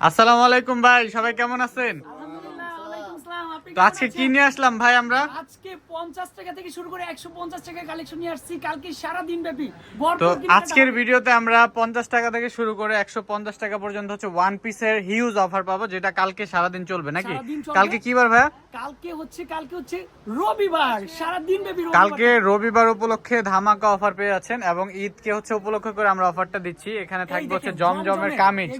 আসসালামু আলাইকুম ভাই সবাই কেমন আছেন? তো আজকে কি আছেন? নিয়ে আসলাম ভাই আমরা? আজকে 50 টাকা থেকে শুরু করে 150 টাকা কালেকশন নিয়ে আসছি। কালকে সারা দিন ব্যাপী তো আজকের ভিডিওতে আমরা পঞ্চাশ টাকা থেকে শুরু করে একশো পঞ্চাশ টাকা পর্যন্ত হচ্ছে ওয়ান পিসের হিউজ অফার পাবো যেটা কালকে সারাদিন চলবে নাকি? কালকে কি বার ভাইয়া? কালকে হচ্ছে কালকে হচ্ছে রবিবার। সারা দিন ব্যাপী কালকে রবিবার উপলক্ষে ধামাকা অফার পেয়ে যাচ্ছেন এবং ঈদকে হচ্ছে উপলক্ষ করে আমরা অফারটা দিচ্ছি। এখানে থাকবে হচ্ছে জমজমের। কামিজ।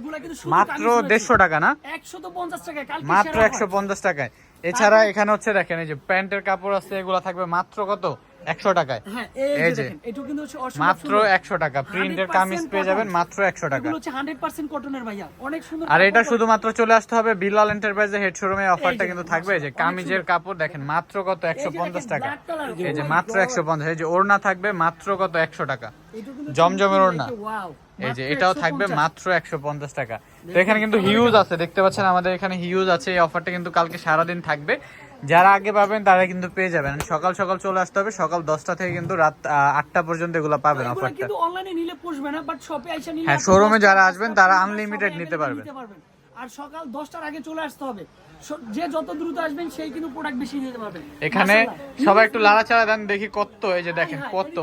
মাত্র কামিজ রয়েছে। দেড়শো টাকা না? 150 টাকা কালকে মাত্র সেরা একশো offer। পঞ্চাশ টাকায়। এছাড়া এখানে হচ্ছে দেখেন এই যে প্যান্টের কাপড় আছে এগুলো থাকবে মাত্র কত? একশো টাকায়। হ্যাঁ এই যে মাত্র একশো টাকা। প্রিন্টের কামিজ পেয়ে যাবেন মাত্র একশো টাকা। এগুলো হচ্ছে 100% কটনের ভাইয়া। অনেক সুন্দর আর এটা শুধুমাত্র চলে আসতে হবে বিলাল এন্টারপ্রাইজে হেড শোরুমে অফারটা কিন্তু থাকবে। এই যে কামিজের কাপড় দেখেন মাত্র কত? একশো পঞ্চাশ টাকা। এই যে মাত্র একশো পঞ্চাশ। এই যে ওড়না থাকবে মাত্র কত? একশো টাকা। জমজমের ওড়না। এই যে এটাও থাকবে মাত্র একশো পঞ্চাশ টাকা। তো এখানে কিন্তু হিউজ আছে দেখতে পাচ্ছেন আমাদের এখানে হিউজ আছে এই অফারটা কিন্তু কালকে সারাদিন থাকবে। যারা আগে পাবেন তারা কিন্তু পেয়ে যাবেন। সকাল সকাল চলে আসতে হবে সকাল দশটা থেকে কিন্তু রাত আটটা পর্যন্ত এগুলো পাবেন অফারটা হ্যাঁ, শোরুমে যারা আসবেন তারা আনলিমিটেড নিতে পারবেন। আর সকাল দশটার আগে চলে আসতে হবে। যে যত দ্রুত আসবেন সেই কিন্তু প্রোডাক্ট বেশি নিতে পারবেন। এখানে সবাই একটু লাড়াচাড়া দেন দেখি কত এই যে দেখেন হাই, কত।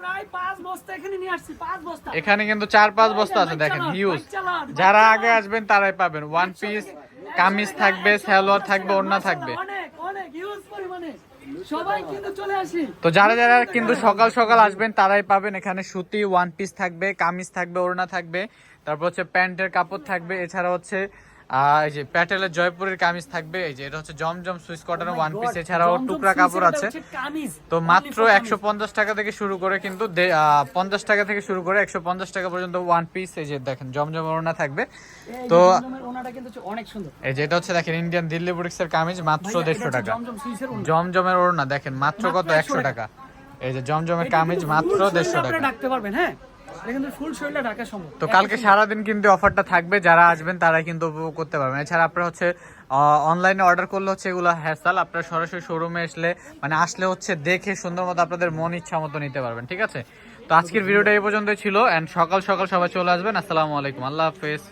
প্রায় পাঁচ বস্তা এখানে নিয়ে আসছি পাঁচ বস্তা। এখানে কিন্তু চার পাঁচ বস্তা আছে দেখেন হিউজ যারা আগে আসবেন তারাই পাবেন। ওয়ান পিস কামিজ থাকবে সালোয়ার থাকবে ওড়না থাকবে অনেক অনেক হিউজ পরিমাণে সবাই কিন্তু চলে আসি তো যারা যারা কিন্তু সকাল সকাল আসবেন, তারাই পাবেন। এখানে সুতি ওয়ান পিস থাকবে, কামিজ থাকবে, ওড়না থাকবে। তারপর হচ্ছে প্যান্টের কাপড় থাকবে। এছাড়া হচ্ছে আহ, এই যে প্যাটেলের জয়পুরের কামিজ থাকবে এই যে এটা হচ্ছে জমজম সুইস কটনের ওয়ান পিস এছাড়াও টুকরা কাপড় আছে। তো মাত্র একশো পঞ্চাশ টাকা থেকে শুরু করে কিন্তু পঞ্চাশ টাকা থেকে শুরু করে একশো পঞ্চাশ টাকা পর্যন্ত ওয়ান পিস এই যে দেখেন জমজম ওড়না থাকবে। তো এই যে এটা হচ্ছে দেখেন ইন্ডিয়ান দিল্লি বুটিক্সের কামিজ মাত্র দেড়শো টাকা। জমজমের ওড়না দেখেন মাত্র কত? একশো টাকা। এই যে জমজমের কামিজ মাত্র দেড়শো টাকা। ডাকতে পারবেন হ্যাঁ? তো কালকে সারাদিন কিন্তু অফারটা থাকবে যারা আসবেন তারা কিন্তু উপভোগ করতে পারবেন। এছাড়া আপনারা হচ্ছে অনলাইনে অর্ডার করলে হচ্ছে এগুলো হ্যাসাল আপনারা সরাসরি শোরুমে আসলে মানে আসলে হচ্ছে দেখে সুন্দর মতো আপনাদের মন ইচ্ছা মতো নিতে পারবেন ঠিক আছে? তো আজকের ভিডিওটা এই পর্যন্ত ছিল অ্যান্ড সকাল সকাল সবাই চলে আসবেন। আসসালামু আলাইকুম। আল্লাহ হাফেজ।